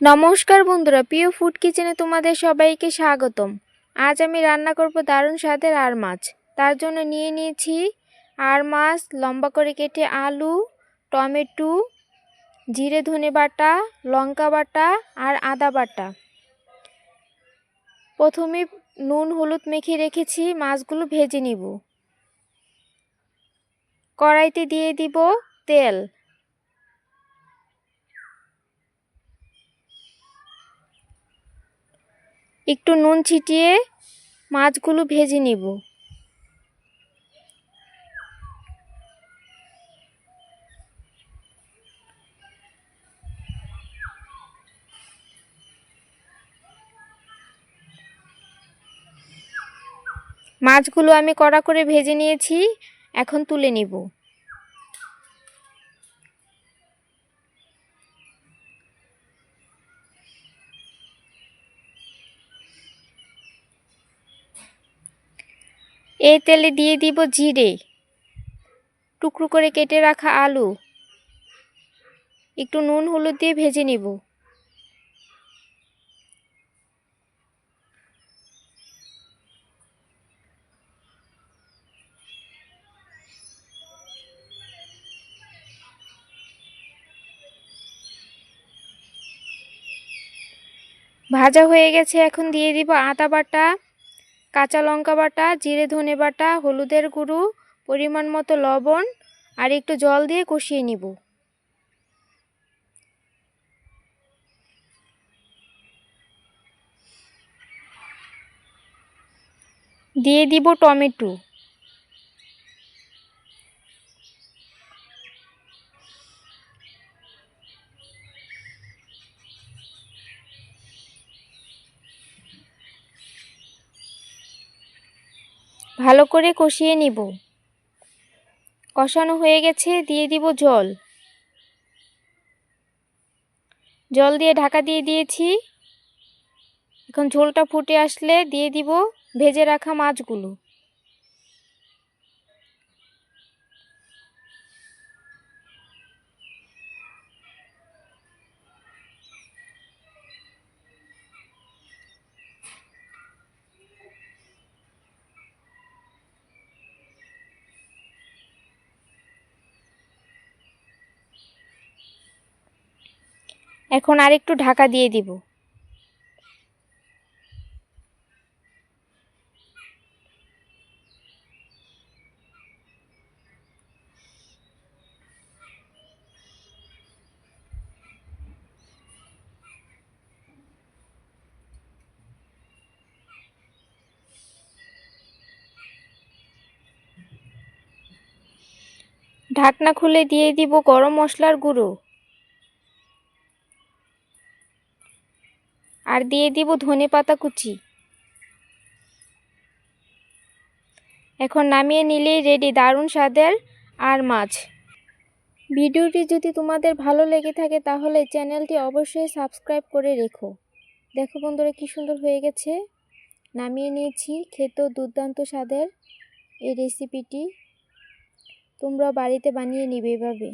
নমস্কার বন্ধুরা, প্রিয় ফুড কিচেনে তোমাদের সবাইকে স্বাগতম। আজ আমি রান্না করব দারুণ স্বাদের আর মাছ। তার জন্য নিয়ে নিয়েছি আর মাছ, লম্বা করে কেটে আলু, টমেটো, জিরে ধনে বাটা, লঙ্কা বাটা আর আদা বাটা। প্রথমে নুন, হলুদ মেখে রেখেছি, মাছগুলো ভেজে নিব। কড়াইতে দিয়ে দিব তেল। একটু নুন ছিটিয়ে মাছগুলো ভেজে নিব। মাছগুলো আমি কড়া করে ভেজে নিয়েছি, এখন তুলে নিব। এই তেলে দিয়ে দিব জিরে। টুকরো করে কেটে রাখা আলু। একটু নুন, হলুদ দিয়ে ভেজে নিব। ভাজা হয়ে গেছে, এখন দিয়ে দিব আদা বাটা। কাঁচা লঙ্কা বাটা, জিরে ধনে বাটা, হলুদের গুঁড়ো, পরিমাণ মতো লবণ, আর একটু জল দিয়ে কষিয়ে নিব। দিয়ে দিব টমেটো। ভালো করে কষিয়ে নিব। কষানো হয়ে গেছে, দিয়ে দিব জল। জল দিয়ে ঢাকা দিয়ে দিয়েছি। এখন ঝোলটা ফুটে আসলে দিয়ে দিব ভেজে রাখা মাছগুলো। এখন আরেকটু ঢাকা দিয়ে দিব। ঢাকনা খুলে দিয়ে দিব গরম মশলার গুঁড়ো। আর দিয়ে দিব ধনে পাতা কুচি। এখন নামিয়ে নিলেই রেডি দারুণ স্বাদের আর মাছ। ভিডিওটি যদি তোমাদের ভালো লেগে থাকে তাহলে চ্যানেলটি অবশ্যই সাবস্ক্রাইব করে রেখো। দেখো বন্ধুরা কী সুন্দর হয়ে গেছে। নামিয়ে নিয়েছি খেতেও দুর্দান্ত স্বাদের এই রেসিপিটি তোমরা বাড়িতে বানিয়ে নিবে এভাবে।